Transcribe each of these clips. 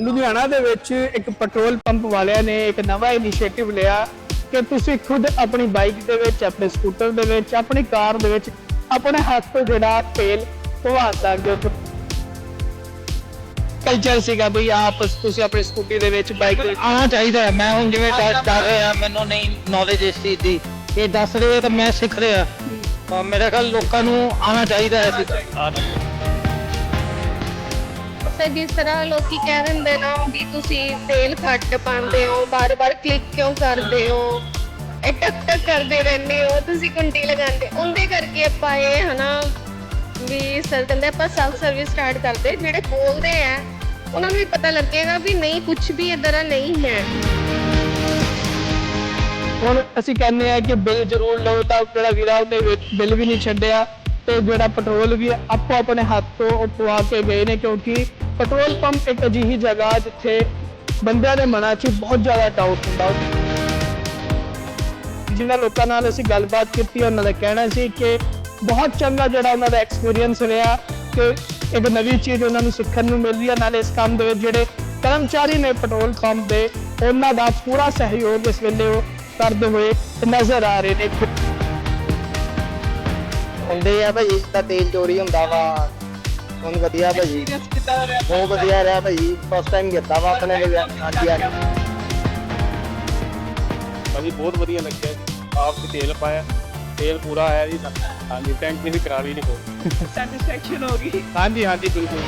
ਲੁਧਿਆਣਾ ਦੇ ਵਿੱਚ ਇੱਕ ਪੈਟਰੋਲ ਪੰਪ ਵਾਲਿਆਂ ਨੇ ਇੱਕ ਨਵਾਂ ਇਨੀਸ਼ੀਏਟਿਵ ਲਿਆ ਕਿ ਤੁਸੀਂ ਖੁਦ ਆਪਣੀ ਬਾਈਕ ਦੇ ਵਿੱਚ ਆਪਣੇ ਸਕੂਟਰ ਦੇ ਵਿੱਚ ਆਪਣੀ ਕਾਰ ਦੇ ਵਿੱਚ ਆਪਣੇ ਹੱਥ ਤੋਂ ਜਿਹੜਾ ਤੇਲ ਪਵਾ ਸਕਦੇ ਹੋ। ਕਲਚਰ ਸੀਗਾ ਬਈ ਆਪ ਤੁਸੀਂ ਆਪਣੀ ਸਕੂਟੀ ਦੇ ਵਿੱਚ ਬਾਈਕ ਆਉਣਾ ਚਾਹੀਦਾ ਹੈ। ਮੈਂ ਹੁਣ ਜਿਵੇਂ ਟੈਸਟ ਕਰ ਰਿਹਾ ਮੈਨੂੰ ਨਹੀਂ ਨੌਲੇਜ ਇਸ ਚੀਜ਼ ਦੀ। ਇਹ ਦੱਸ ਰਹੇ ਆ ਤਾਂ ਮੈਂ ਸਿੱਖ ਰਿਹਾ। ਤਾਂ ਮੇਰੇ ਖਿਆਲ ਲੋਕਾਂ ਨੂੰ ਆਉਣਾ ਚਾਹੀਦਾ ਹੈ। ਸਰ ਜਿਸ ਤਰ੍ਹਾਂ ਲੋਕੀ ਕਹਿ ਦਿੰਦੇ ਨਾ ਵੀ ਤੁਸੀਂ ਤੇਲ ਘੱਟ ਪਾਉਂਦੇ ਹੋ ਬਾਰ-ਬਾਰ ਕਲਿੱਕ ਕਿਉਂ ਕਰਦੇ ਹੋ? ਇਹ ਟਕ ਟਕ ਕਰਦੇ ਰਹਿੰਦੇ ਹੋ, ਤੁਸੀਂ ਘੰਟੀ ਲਗਾਉਂਦੇ ਉਹਦੇ ਕਰਕੇ ਆਪਾਂ ਇਹ ਹਨਾ ਵੀ ਸਰ ਕਹਿੰਦੇ ਆਪਾਂ ਸੈਲਫ ਸਰਵਿਸ ਸਟਾਰਟ ਕਰਦੇ ਜਿਹੜੇ ਬੋਲਦੇ ਆ, ਉਹਨਾਂ ਨੂੰ ਵੀ ਪਤਾ ਲੱਗੇਗਾ ਵੀ ਨਹੀਂ ਕੁਝ ਵੀ ਇਦਾਂ ਦਾ ਨਹੀਂ ਹੈ। ਹੁਣ ਅਸੀਂ ਕਹਿੰਦੇ ਆ ਕਿ ਬਿੱਲ ਜ਼ਰੂਰ ਲਓ ਤਾਂ ਜਿਹੜਾ ਵੀਰਾ ਉਹਨੇ ਬਿੱਲ ਵੀ ਨਹੀਂ ਛੱਡਿਆ। ਤੇ ਜਿਹੜਾ ਪੈਟਰੋਲ ਵੀ ਆਪੋ ਆਪਣੇ ਹੱਥ ਤੋਂ ਉਹ ਪਵਾ ਕੇ ਗਏ ਨੇ, ਕਿਉਂਕਿ ਪੈਟਰੋਲ ਪੰਪ ਇੱਕ ਅਜਿਹੀ ਜਗ੍ਹਾ ਜਿੱਥੇ ਬੰਦਿਆਂ ਦੇ ਮਨਾਂ 'ਚ ਬਹੁਤ ਜ਼ਿਆਦਾ ਡਾਊਟ ਹੁੰਦਾ। ਜਿਨ੍ਹਾਂ ਲੋਕਾਂ ਨਾਲ ਅਸੀਂ ਗੱਲਬਾਤ ਕੀਤੀ, ਉਹਨਾਂ ਦਾ ਕਹਿਣਾ ਸੀ ਕਿ ਬਹੁਤ ਚੰਗਾ ਜਿਹੜਾ ਉਹਨਾਂ ਦਾ ਐਕਸਪੀਰੀਅੰਸ ਰਿਹਾ ਕਿ ਇੱਕ ਨਵੀਂ ਚੀਜ਼ ਉਹਨਾਂ ਨੂੰ ਸਿੱਖਣ ਨੂੰ ਮਿਲਦੀ ਹੈ। ਨਾਲੇ ਇਸ ਕੰਮ ਦੇ ਵਿੱਚ ਜਿਹੜੇ ਕਰਮਚਾਰੀ ਨੇ ਪੈਟਰੋਲ ਪੰਪ ਦੇ, ਉਹਨਾਂ ਦਾ ਪੂਰਾ ਸਹਿਯੋਗ ਇਸ ਵੇਲੇ ਉਹ ਕਰਦੇ ਹੋਏ ਨਜ਼ਰ ਆ ਰਹੇ ਨੇ। ਹੁੰਦੇ ਆ ਭਾਜੀ ਤਾਂ ਤੇਲ ਚੋਰੀ ਹੁੰਦਾ ਵਾ। ਹੁਣ ਵਧੀਆ ਭਾਜੀ ਬਹੁਤ ਵਧੀਆ ਰਿਹਾ ਭਾਜੀ ਫਸਟ ਟਾਈਮ ਕੀਤਾ ਵਾ ਆਪਣੇ ਲਈ। ਹਾਂਜੀ ਹਾਂਜੀ। ਭਾਜੀ ਬਹੁਤ ਵਧੀਆ ਲੱਗਿਆ ਜੀ। ਆਪ ਵੀ ਤੇਲ ਪਾਇਆ ਤੇਲ ਪੂਰਾ ਆਇਆ ਜੀ। ਹਾਂਜੀ ਟੈਂਕੀ ਵੀ ਖਰਾਬ ਹੀ ਨਹੀਂ ਹੋਈ ਸੈਟੀਸਫੈਕਸ਼ਨ ਹੋ ਗਈ। ਹਾਂਜੀ ਹਾਂਜੀ ਬਿਲਕੁਲ।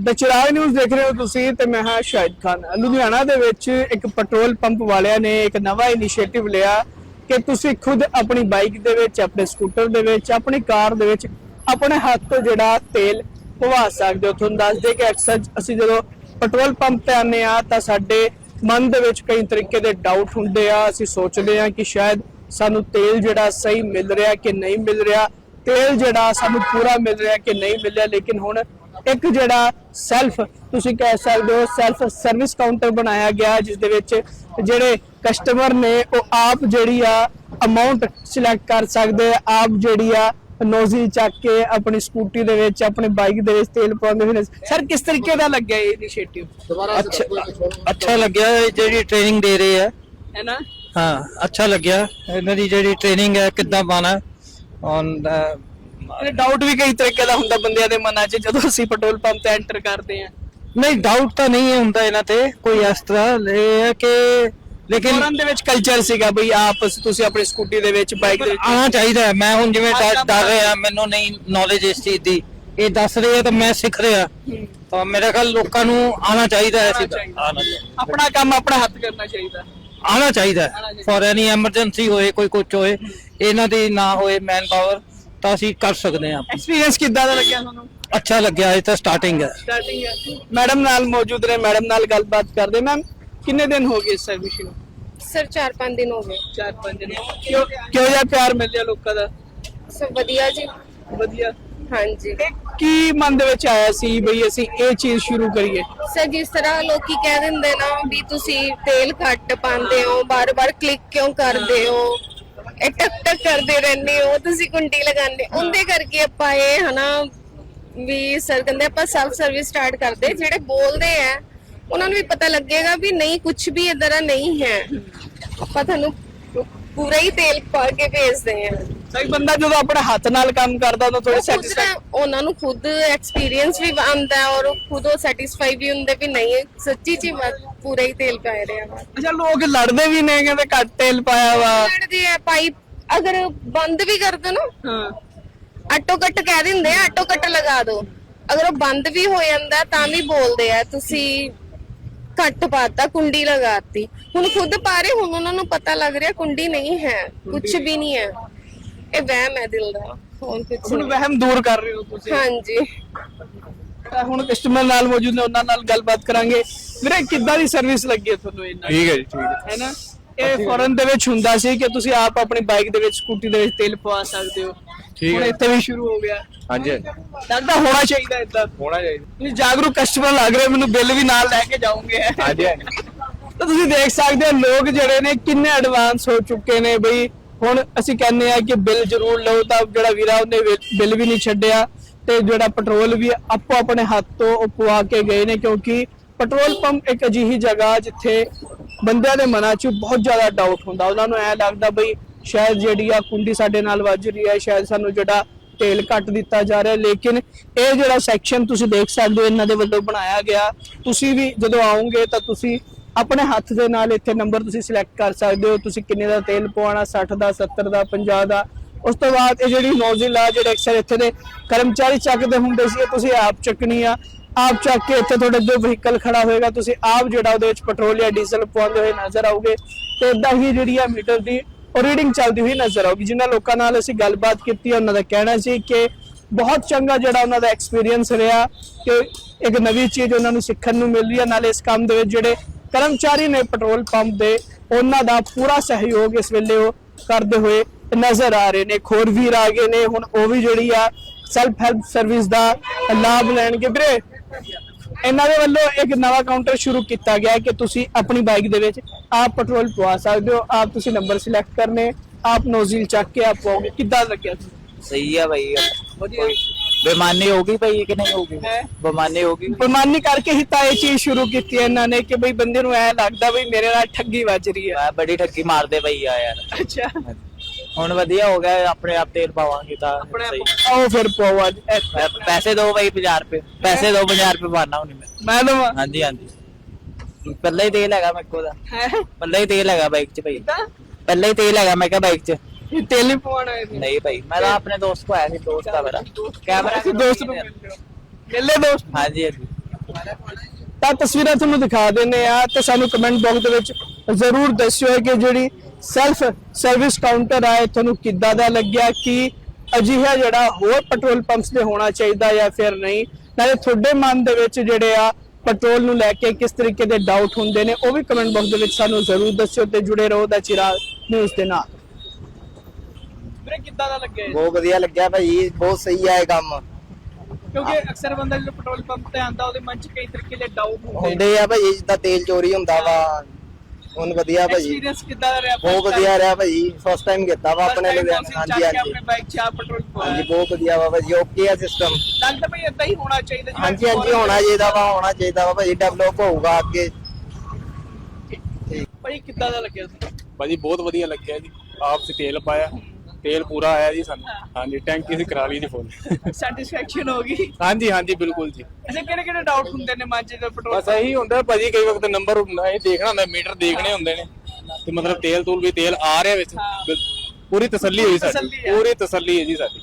ਬਚਰਾਗ ਨਿਊਜ਼ ਦੇਖ ਰਹੇ ਹੋ ਤੁਸੀਂ ਤੇ ਮੈਂ ਹਾਂ ਸ਼ਾਹਿਦ ਖਾਨ। ਲੁਧਿਆਣਾ ਦੇ ਵਿੱਚ ਇੱਕ ਪੈਟਰੋਲ ਪੰਪ ਵਾਲਿਆਂ ਨੇ ਇੱਕ ਨਵਾਂ ਇਨੀਸ਼ੀਏਟਿਵ ਲਿਆ। ਕਿ ਤੁਸੀਂ ਖੁਦ ਆਪਣੀ ਬਾਈਕ ਦੇ ਵਿੱਚ, ਆਪਣੇ ਸਕੂਟਰ ਦੇ ਵਿੱਚ, ਆਪਣੀ ਕਾਰ ਦੇ ਵਿੱਚ ਆਪਣੇ ਹੱਥ ਤੋਂ ਜਿਹੜਾ ਤੇਲ ਪਵਾ ਸਕਦੇ ਹੋ। ਤੁਹਾਨੂੰ ਦੱਸਦੇ ਕਿ ਅਕਸਰ ਅਸੀਂ ਜਦੋਂ ਪੈਟਰੋਲ ਪੰਪ ਤੇ ਆਨੇ ਆ ਤਾਂ ਸਾਡੇ ਮਨ ਦੇ ਵਿੱਚ ਕਈ ਤਰੀਕੇ ਦੇ ਡਾਊਟ ਹੁੰਦੇ ਆ। ਅਸੀਂ ਸੋਚਦੇ ਆ ਕਿ ਸ਼ਾਇਦ ਸਾਨੂੰ ਤੇਲ ਜਿਹੜਾ ਸਹੀ ਮਿਲ ਰਿਹਾ ਕਿ ਨਹੀਂ ਮਿਲ ਰਿਹਾ। ਤੇਲ ਜਿਹੜਾ ਸਾਨੂੰ ਪੂਰਾ ਮਿਲ ਰਿਹਾ ਕਿ ਨਹੀਂ ਮਿਲ ਰਿਹਾ, ਲੇਕਿਨ ਹੁਣ ਇੱਕ ਜਿਹੜਾ ਸੈਲਫ ਤੁਸੀਂ ਕਹਿ ਸਕਦੇ ਹੋ ਸੈਲਫ ਸਰਵਿਸ ਕਾਊਂਟਰ ਬਣਾਇਆ ਗਿਆ ਜਿਸ ਦੇ ਵਿੱਚ ਜਿਹੜੇ ਕਸਟਮਰ ਨੇ ਉਹ ਆਪ ਜਿਹੜੀ ਆ ਅਮਾਉਂਟ ਸਿਲੈਕਟ ਕਰ ਸਕਦੇ ਆ ਆਪ ਜਿਹੜੀ ਆ ਨੋਜ਼ੀ ਚੱਕ ਕੇ ਆਪਣੀ ਸਕੂਟੀ ਦੇ ਵਿੱਚ ਆਪਣੀ ਬਾਈਕ ਦੇ ਵਿੱਚ ਤੇਲ ਪਾਉਂਦੇ ਹੋਏ ਸਰ ਕਿਸ ਤਰੀਕੇ ਦਾ ਲੱਗਿਆ ਇਹ ਇਨੀਸ਼ੀਏਟਿਵ ਅੱਛਾ ਅੱਛਾ ਲੱਗਿਆ ਇਹ ਜਿਹੜੀ ਟ੍ਰੇਨਿੰਗ ਦੇ ਰਹੇ ਆ। ਹੈ ਨਾ? ਹਾਂ ਅੱਛਾ ਲੱਗਿਆ। ਇਹਨਾਂ ਦੀ ਜਿਹੜੀ ਟ੍ਰੇਨਿੰਗ ਹੈ ਕਿੱਦਾਂ ਪਾਣਾ ਔਨ ਇਹ ਡਾਊਟ ਵੀ ਕਈ ਤਰੀਕੇ ਦਾ ਹੁੰਦਾ ਬੰਦਿਆਂ ਦੇ ਮਨਾਂ 'ਚ ਜਦੋਂ ਅਸੀਂ ਪੈਟਰੋਲ ਪੰਪ ਤੇ ਐਂਟਰ ਕਰਦੇ ਆ ਨਹੀਂ ਡਾਊਟ ਤਾਂ ਨਹੀਂ ਹੁੰਦਾ ਇਹਨਾਂ ਤੇ ਕੋਈ ਇਸ ਤਰ੍ਹਾਂ। ਇਹ ਹੈ ਕਿ ਲੇਕਿਨ ਫੋਰਨ ਦੇ ਵਿੱਚ ਕਲਚਰ ਸੀਗਾ ਬਈ ਆਪ ਤੁਸੀਂ ਆਪਣੀ ਸਕੂਟੀ ਦੇ ਵਿੱਚ ਬਾਈਕ ਦੇ ਵਿੱਚ ਆਉਣਾ ਚਾਹੀਦਾ ਹੈ। ਮੈਂ ਹੁਣ ਜਿਵੇਂ ਟੈਸਟ ਕਰ ਰਿਹਾ ਮੈਨੂੰ ਨਹੀਂ ਨੌਲੇਜ ਇਸ ਚੀਜ਼ ਦੀ। ਇਹ ਦੱਸ ਰਹੇ ਆ ਤਾਂ ਮੈਂ ਸਿੱਖ ਰਿਹਾ। ਤਾਂ ਮੇਰੇ ਖਿਆਲ ਲੋਕਾਂ ਨੂੰ ਆਉਣਾ ਚਾਹੀਦਾ ਹੈ ਸਿੱਧਾ। ਆਉਣਾ ਚਾਹੀਦਾ। ਆਪਣਾ ਕੰਮ ਆਪਣਾ ਹੱਥ ਕਰਨਾ ਚਾਹੀਦਾ। ਆਉਣਾ ਚਾਹੀਦਾ ਫॉर ਐਨੀ ਐਮਰਜੈਂਸੀ ਹੋਏ ਕੋਈ ਕੁਝ ਹੋਏ ਇਹਨਾਂ ਦੀ ਨਾ ਹੋਏ ਮੈਨ ਪਾਵਰ ਤਾਂ ਅਸੀਂ ਕਰ ਸਕਦੇ ਹਾਂ। ਐਕਸਪੀਰੀਅੰਸ ਕਿੱਦਾਂ ਦਾ ਲੱਗਿਆ ਤੁਹਾਨੂੰ? ਅੱਛਾ ਲੱਗਿਆ ਇਹ ਤਾਂ ਸਟਾਰਟਿੰਗ ਹੈ। ਸਟਾਰਟਿੰਗ ਹੈ। ਮੈਡਮ ਨਾਲ ਮੌਜੂਦ ਨੇ ਮੈਡਮ ਨਾਲ ਗੱਲਬਾਤ ਕਰਦੇ। ਮੈਮ ਕਿੰਨੇ ਦਿਨ ਹੋ ਗਏ ਇਸ ਸਰਵਿਸ ਨੂੰ? ਸਰ 4-5 ਦਿਨ ਹੋ ਗਏ। 4-5 ਦਿਨ। ਕਿਉਂ ਕਿਉਂ ਜਿਹਾ ਪਿਆਰ ਮਿਲ ਰਿਹਾ ਲੋਕਾਂ ਦਾ? ਸਭ ਵਧੀਆ ਜੀ। ਵਧੀਆ। ਹਾਂਜੀ। ਇਹ ਕੀ ਮਨ ਦੇ ਵਿੱਚ ਆਇਆ ਸੀ ਬਈ ਅਸੀਂ ਇਹ ਚੀਜ਼ ਸ਼ੁਰੂ ਕਰੀਏ? ਸਰ ਜਿਸ ਤਰ੍ਹਾਂ ਲੋਕੀ ਕਹਿ ਦਿੰਦੇ ਨਾ ਵੀ ਤੁਸੀਂ ਤੇਲ ਘੱਟ ਪਾਉਂਦੇ ਹੋ ਬਾਰ-ਬਾਰ ਕਲਿੱਕ ਕਿਉਂ ਕਰਦੇ ਹੋ? ਇਹ ਟਕ ਟਕ ਕਰਦੇ ਰਹਿੰਦੇ ਹੋ ਤੁਸੀਂ ਘੰਟੀ ਲਗਾਉਂਦੇ ਉਹਦੇ ਕਰਕੇ ਆਪਾਂ ਇਹ ਹਨਾ ਵੀ ਸਰ ਕਹਿੰਦੇ ਆਪਾਂ ਸੈਲਫ ਸਰਵਿਸ ਸਟਾਰਟ ਕਰਦੇ ਜਿਹੜੇ ਬੋਲਦੇ ਆ ਉਹਨਾਂ ਨੂੰ ਵੀ ਪਤਾ ਲੱਗੇਗਾ ਵੀ ਨਹੀਂ ਕੁਝ ਵੀ ਇਦਾਂ ਨਹੀਂ ਹੈ। ਆਪਾਂ ਤੁਹਾਨੂੰ ਪੂਰਾ ਹੀ ਤੇਲ ਪਾ ਕੇ ਭੇਜਦੇ ਆ ਸਹੀ ਬੰਦਾ ਜਦੋਂ ਆਪਣੇ ਹੱਥ ਨਾਲ ਕੰਮ ਕਰਦਾ ਤਾਂ ਥੋੜੀ ਉਹ ਖੁਦ ਸੈਟੀਸਫਾਈ ਨਾ- ਉਹਨਾਂ ਨੂੰ ਖੁਦ ਐਕਸਪੀਰੀਅੰਸ ਵੀ ਆਉਂਦਾ ਹੈ ਔਰ ਉਹ ਖੁਦ ਉਹ ਸੈਟੀਸਫਾਈ ਵੀ ਹੁੰਦੇ ਵੀ ਨਹੀਂ ਇਹ ਸੱਚੀ ਹੀ ਮੈਂ ਪੂਰਾ ਹੀ ਤੇਲ ਪਾ ਰਿਹਾ ਵਾ। ਅੱਛਾ ਲੋਕ ਲੜਦੇ ਵੀ ਨੇ ਕਹਿੰਦੇ ਘੱਟ ਤੇਲ ਪਾਇਆ ਵਾ। ਲੜਦੇ ਆ ਪਾਈਪ ਅਗਰ ਬੰਦ ਵੀ ਕਰ ਦੋ ਨਾ ਹਾਂ। ਆਟੋ ਕੱਟ ਕਹਿ ਦਿੰਦੇ ਆ ਆਟੋ ਕੱਟ ਲਗਾ ਦੋ। ਅਗਰ ਉਹ ਬੰਦ ਵੀ ਹੋ ਜਾਂਦਾ ਤਾਂ ਵੀ ਬੋਲਦੇ ਆ ਤੁਸੀਂ ਘੱਟ ਪਾਤਾ ਕੁੰਡੀ ਲਗਾਤੀ ਹੁਣ ਖੁਦ ਪਾ ਰਹੇ ਹੁਣ ਉਹਨਾਂ ਨੂੰ ਪਤਾ ਲੱਗ ਰਿਹਾ ਕੁੰਡੀ ਨਹੀਂ ਹੈ ਕੁਝ ਵੀ ਨਹੀਂ ਹੈ। ਇਹ ਵਹਿਮ ਹੈ ਦਿਲ ਦਾ। ਹੋਰ ਕੁਝ ਹੁਣ ਨਹੀਂ ਵਹਿਮ ਦੂਰ ਕਰ ਰਹੇ ਹੋ ਤੁਸੀਂ। ਹਾਂਜੀ। ਤਾਂ ਹੁਣ ਕਸਟਮਰ ਨਾਲ ਮੌਜੂਦ ਨੇ ਉਹਨਾਂ ਨਾਲ ਗੱਲਬਾਤ ਕਰਾਂਗੇ। ਵੀਰੇ ਕਿੱਦਾਂ ਦੀ ਸਰਵਿਸ ਲੱਗੀ ਹੈ ਤੁਹਾਨੂੰ ਇਹਨਾਂ ਠੀਕ ਹੈ ਜੀ ਠੀਕ ਹੈ। ਹੈ ਨਾ? ਇਹ ਫੋਰਨ ਦੇ ਵਿੱਚ ਹੁੰਦਾ ਸੀ ਕਿ ਤੁਸੀਂ ਆਪ ਆਪਣੀ ਬਾਈਕ ਦੇ ਵਿੱਚ ਸਕੂਟੀ ਦੇ ਵਿੱਚ ਤੇਲ ਪਵਾ ਸਕਦੇ ਹੋ? ਠੀਕ ਹੁਣ ਹੈ। ਇੱਥੇ ਵੀ ਸ਼ੁਰੂ ਹੋ ਗਿਆ। ਹਾਂਜੀ ਲੱਗਦਾ ਹੋਣਾ ਚਾਹੀਦਾ ਇਦਾਂ। ਹੋਣਾ ਚਾਹੀਦਾ। ਤੁਸੀਂ ਜਾਗਰੂਕ ਕਸਟਮਰ ਲੱਗ ਰਹੇ ਹੋ, ਮੈਨੂੰ ਬਿੱਲ ਵੀ ਨਾਲ ਲੈ ਕੇ ਜਾਓਗੇ। ਹਾਂਜੀ ਹਾਂਜੀ। ਤਾਂ ਤੁਸੀਂ ਦੇਖ ਸਕਦੇ ਹੋ ਲੋਕ ਜਿਹੜੇ ਨੇ ਕਿੰਨੇ ਐਡਵਾਂਸ ਹੋ ਚੁੱਕੇ ਨੇ ਬਈ। ਹੁਣ ਅਸੀਂ ਕਹਿੰਦੇ ਆ ਕਿ ਬਿੱਲ ਜ਼ਰੂਰ ਲਓ ਤਾਂ ਜਿਹੜਾ ਵੀਰਾ ਉਹਨੇ ਬਿੱਲ ਵੀ ਨਹੀਂ ਛੱਡਿਆ ਤੇ ਜਿਹੜਾ ਪੈਟਰੋਲ ਵੀ ਆਪੋ ਆਪਣੇ ਹੱਥ ਤੋਂ ਉਹ ਪਵਾ ਕੇ ਗਏ ਨੇ ਕਿਉਂਕਿ ਪੈਟਰੋਲ ਪੰਪ ਇੱਕ ਅਜਿਹੀ ਜਗ੍ਹਾ ਜਿੱਥੇ ਬੰਦਿਆਂ ਦੇ ਮਨਾਂ 'ਚ ਬਹੁਤ ਜ਼ਿਆਦਾ ਡਾਊਟ ਹੁੰਦਾ। ਉਹਨਾਂ ਨੂੰ ਐ ਲੱਗਦਾ ਬਈ ਸ਼ਾਇਦ ਜਿਹੜੀ ਆ ਕੁੰਡੀ ਸਾਡੇ ਨਾਲ ਵੱਜ ਰਹੀ ਹੈ, ਸ਼ਾਇਦ ਸਾਨੂੰ ਜਿਹੜਾ ਤੇਲ ਘੱਟ ਦਿੱਤਾ ਜਾ ਰਿਹਾ। ਲੇਕਿਨ ਇਹ ਜਿਹੜਾ ਸੈਕਸ਼ਨ ਤੁਸੀਂ ਦੇਖ ਸਕਦੇ ਹੋ, ਇਹਨਾਂ ਦੇ ਵੱਲੋਂ ਬਣਾਇਆ ਗਿਆ। ਤੁਸੀਂ ਵੀ ਜਦੋਂ ਆਓਗੇ ਤਾਂ ਤੁਸੀਂ ਆਪਣੇ ਹੱਥ ਦੇ ਨਾਲ ਇੱਥੇ ਨੰਬਰ ਤੁਸੀਂ ਸਿਲੈਕਟ ਕਰ ਸਕਦੇ ਹੋ, ਤੁਸੀਂ ਕਿੰਨੇ ਦਾ ਤੇਲ ਪਵਾਉਣਾ 60 ਦਾ 70 ਦਾ 50 ਦਾ। ਉਸ ਤੋਂ ਬਾਅਦ ਇਹ ਜਿਹੜੀ ਨੋਜ਼ਲ ਆ, ਜਿਹੜੇ ਅਕਸਰ ਇੱਥੇ ਦੇ ਕਰਮਚਾਰੀ ਚੱਕਦੇ ਹੁੰਦੇ ਸੀ ਤੁਸੀਂ ਆਪ ਚੱਕਣੀ ਆ। ਆਪ ਚੱਕ ਕੇ ਇੱਥੇ ਤੁਹਾਡਾ ਜੋ ਵਹੀਕਲ ਖੜਾ ਹੋਏਗਾ, ਤੁਸੀਂ ਆਪ ਜਿਹੜਾ ਉਹਦੇ ਵਿੱਚ ਪੈਟਰੋਲ ਜਾਂ ਡੀਜ਼ਲ ਪਵਾਉਂਦੇ ਹੋਏ ਨਜ਼ਰ ਆਓਗੇ। ਤੇ ਇਦਾਂ ਹੀ ਜਿਹੜੀ ਆ ਮੀਟਰ ਦੀ ਉਹ ਰੀਡਿੰਗ ਚੱਲਦੀ ਹੋਈ ਨਜ਼ਰ ਆਊਗੀ। ਜਿਨ੍ਹਾਂ ਲੋਕਾਂ ਨਾਲ ਅਸੀਂ ਗੱਲਬਾਤ ਕੀਤੀ ਉਹਨਾਂ ਦਾ ਕਹਿਣਾ ਸੀ ਕਿ ਬਹੁਤ ਚੰਗਾ ਜਿਹੜਾ ਉਹਨਾਂ ਦਾ ਐਕਸਪੀਰੀਅੰਸ ਰਿਹਾ ਕਿ ਇੱਕ ਨਵੀਂ ਚੀਜ਼ ਉਹਨਾਂ ਨੂੰ ਸਿੱਖਣ ਨੂੰ ਮਿਲ ਰਹੀ ਹੈ ਨਾਲੇ ਇਸ ਕੰਮ ਦੇ ਵਿੱਚ ਜਿਹੜੇ ਕਰਮਚਾਰੀ ਨੇ ਪੈਟਰੋਲ ਪੰਪ ਦੇ ਉਹਨਾਂ ਦਾ ਪੂਰਾ ਸਹਿਯੋਗ ਇਸ ਵੇਲੇ ਉਹ ਕਰਦੇ ਹੋਏ ਨਜ਼ਰ ਆ ਰਹੇ ਨੇ। ਖੋਰ ਵੀਰ ਆ ਨੇ ਹੁਣ ਉਹ ਵੀ ਜਿਹੜੀ ਆ ਸੈਲਫ ਹੈਲਪ ਸਰਵਿਸ ਦਾ ਲਾਭ ਲੈਣਗੇ। ਵੀਰੇ ਇਹਨਾਂ ਦੇ ਵੱਲੋਂ ਇੱਕ ਨਵਾਂ ਕਾਊਂਟਰ ਸ਼ੁਰੂ ਕੀਤਾ ਗਿਆ ਕਿ ਤੁਸੀਂ ਆਪਣੀ ਬਾਈਕ ਦੇ ਵਿੱਚ ਆਪ ਪੈਟਰੋਲ ਪਵਾ ਸਕਦੇ ਹੋ। ਆਪ ਤੁਸੀਂ ਨੰਬਰ ਸਿਲੈਕਟ ਕਰਨੇ ਆਪ ਨੋਜ਼ਲ ਚੱਕ ਕੇ ਆਪ ਪਾਓਗੇ। ਕਿੱਦਾਂ ਲੱਗਿਆ? ਸਹੀ ਆ ਭਾਈ ਬੇਮਾਨੀ ਹੋ ਗਈ ਭਾਈ ਕਿ ਨਹੀਂ ਹੋ ਗਈ? ਬੇਮਾਨੀ ਹੋ ਗਈ। ਬੇਮਾਨੀ ਕਰਕੇ ਹੀ ਤਾਂ ਇਹ ਚੀਜ਼ ਸ਼ੁਰੂ ਕੀਤੀ ਹੈ ਇਹਨਾਂ ਨੇ ਕਿ ਬਈ ਬੰਦੇ ਨੂੰ ਐ ਲੱਗਦਾ ਬਈ ਮੇਰੇ ਨਾਲ ਠੱਗੀ ਵੱਜ ਰਹੀ ਹੈ। ਮੈਂ ਬੜੀ ਠੱਗੀ ਮਾਰਦੇ ਭਾਈ ਆ ਯਾਰ। ਅੱਛਾ। ਹੁਣ ਵਧੀਆ ਹੋ ਗਿਆ ਆਪਣੇ ਆਪ ਤੇਲ ਪਾਵਾਂਗੇ ਤਾਂ ਆਪਣੇ ਸਹੀ। ਆਓ ਫਿਰ ਪਵਾ ਪੈਸੇ ਦੋ ਭਾਈ 50 ਰੁਪਏ। ਪੈਸੇ ਦੋ 50 ਰੁਪਏ ਪਾਣਾ ਹੁਣੀ ਮੈਂ। ਮੈਂ ਦਵਾਂ? ਹਾਂਜੀ ਹਾਂਜੀ। ਪੱਲੇ ਹੀ ਤੇਲ ਹੈਗਾ ਮੇਰੇ ਦਾ ਹੈ? ਪੱਲੇ ਹੀ ਤੇਲ ਹੈਗਾ ਬਾਈਕ 'ਚ ਭਾਈ ਤਾਂ ਪਹਿਲਾਂ ਹੀ ਤੇਲ ਹੈਗਾ ਮੈਂ ਕਿਹਾ ਬਾਈਕ 'ਚ। ਇਹ ਤੇਲ ਨਹੀਂ ਪਵਾਉਣਾ ਹੈ ਨਹੀਂ ਭਾਈ ਮੈਂ ਤਾਂ ਆਪਣੇ ਦੋਸਤ ਕੋ ਆਇਆ ਸੀ ਦੋਸਤ ਆ ਮੇਰਾ। ਕੈਮਰਾ ਅਸੀਂ ਦੋਸਤ ਨੂੰ ਮਿਲਦੇ ਹੋ। ਮਿਲੇ ਦੋਸਤ? ਹਾਂਜੀ ਹਾਂਜੀ। ਤਾਂ ਤਸਵੀਰਾਂ ਤੁਹਾਨੂੰ ਦਿਖਾ ਦਿੰਨੇ ਆ ਤੇ ਸਾਨੂੰ ਕਮੈਂਟ ਬਾਕਸ ਦੇ ਵਿੱਚ ਜ਼ਰੂਰ ਦੱਸਿਓ ਕਿ ਜਿਹੜੀ ਸੈਲਫ ਸਰਵਿਸ ਕਾਊਂਟਰ ਆ ਇਹ ਤੁਹਾਨੂੰ ਕਿੱਦਾਂ ਦਾ ਲੱਗਿਆ ਕਿ ਅਜਿਹਾ ਜਿਹੜਾ ਹੋਰ ਪੈਟਰੋਲ ਪੰਪਸ ਤੇ ਹੋਣਾ ਚਾਹੀਦਾ ਜਾਂ ਫਿਰ ਨਹੀਂ? ਨਾਲੇ ਤੁਹਾਡੇ ਮਨ ਦੇ ਵਿੱਚ ਜਿਹੜੇ ਆ ਪੈਟਰੋਲ ਨੂੰ ਲੈ ਕੇ ਕਿਸ ਤਰੀਕੇ ਦੇ ਡਾਊਟ ਹੁੰਦੇ ਨੇ ਉਹ ਵੀ ਕਮੈਂਟ ਬਾਕਸ ਦੇ ਵਿੱਚ ਸਾਨੂੰ ਜ਼ਰੂਰ ਦੱਸਿਓ ਤੇ ਜੁੜੇ ਰਹੋ ਦਾ ਚਿਰਾਗ ਨਿਊਜ਼ ਦੇ ਨਾਲ। ਕਿੱਦਾਂ ਦਾ ਲੱਗਿਆ ਬਹੁਤ ਵਧੀਆ ਲੱਗਿਆ ਭਾਈ ਬਹੁਤ ਸਹੀ ਆ ਇਹ ਕੰਮ। ਕਿਉਂਕਿ ਅਕਸਰ ਬੰਦਾ ਜਦੋਂ ਪੈਟਰੋਲ ਪੰਪ ਤੇ ਆਂਦਾ ਉਹਦੇ ਮਨ 'ਚ ਕਈ ਤਰੀਕੇ ਦੇ ਡਾਊਟ ਹੁੰਦੇ ਹੁੰਦੇ ਆ ਭਾਈ ਜਿੱਦਾਂ ਤੇਲ ਚੋਰੀ ਹੁੰਦਾ ਵਾ ਹੁਣ ਵਧੀਆ ਭਾਈ। ਐਕਸਪੀਰੀਅੰਸ ਕਿੱਦਾਂ ਦਾ ਰਿਹਾ? ਬਹੁਤ ਵਧੀਆ ਰਿਹਾ ਭਾਈ ਫਸਟ ਟਾਈਮ ਕੀਤਾ ਵਾ ਆਪਣੇ ਲੁਧਿਆਣੇ ਹਾਂਜੀ ਹਾਂਜੀ ਆਪਣੇ ਬਾਈਕ 'ਚ ਆ ਪੈਟਰੋਲ ਹਾਂਜੀ। ਬਹੁਤ ਵਧੀਆ ਵਾ ਭਾਜੀ ਓਕੇ ਆ ਸਿਸਟਮ ਲੱਗਦਾ ਭਈ ਇਦਾਂ ਹੀ ਹੋਣਾ ਚਾਹੀਦਾ ਜਿਵੇਂ ਹਾਂਜੀ ਹਾਂਜੀ ਹੋਣਾ ਚਾਹੀਦਾ ਵਾ ਹੋਣਾ ਚਾਹੀਦਾ ਵਾ ਭਾਜੀ ਡਿਵੈਲਪ ਹੋਊਗਾ ਅੱਗੇ। ਭਾਈ ਕਿੱਦਾਂ ਦਾ ਲੱਗਿਆ? ਤੁਹਾਨੂੰ ਭਾਜੀ ਬਹੁਤ ਵਧੀਆ ਲੱਗਿਆ ਜੀ। ਆਪ ਸੀ ਤੇਲ ਪਾਇਆ। ਤੇਲ ਪੂਰਾ ਆਇਆ ਜੀ ਸਾਨੂੰ। ਹਾਂਜੀ ਟੈਂਕੀ ਅਸੀਂ ਕਰਾ ਲਈ ਜੀ ਫੁੱਲ ਸੈਟੀਸਫੈਕਸ਼ਨ ਹੋ ਗਈ? ਹਾਂਜੀ ਹਾਂਜੀ ਬਿਲਕੁਲ ਜੀ। ਅੱਛਾ ਕਿਹੜੇ ਕਿਹੜੇ ਡਾਊਟ ਹੁੰਦੇ ਨੇ 'ਚ ਜਦੋਂ ਪੈਟਰੋਲ ਬਸ ਇਹੀ ਹੁੰਦਾ ਭਾਜੀ ਕਈ ਵਕਤ ਨੰਬਰ ਇਹ ਦੇਖਣਾ ਹੁੰਦਾ ਮੀਟਰ ਦੇਖਣੇ ਹੁੰਦੇ ਨੇ। ਤੇ ਮਤਲਬ ਤੇਲ ਤੂਲ ਵੀ ਤੇਲ ਆ ਰਿਹਾ ਵਿੱਚ। ਪੂਰੀ ਤਸੱਲੀ ਹੋਈ ਸਾਡੀ। ਪੂਰੀ ਤਸੱਲੀ ਹੈ ਜੀ ਸਾਡੀ।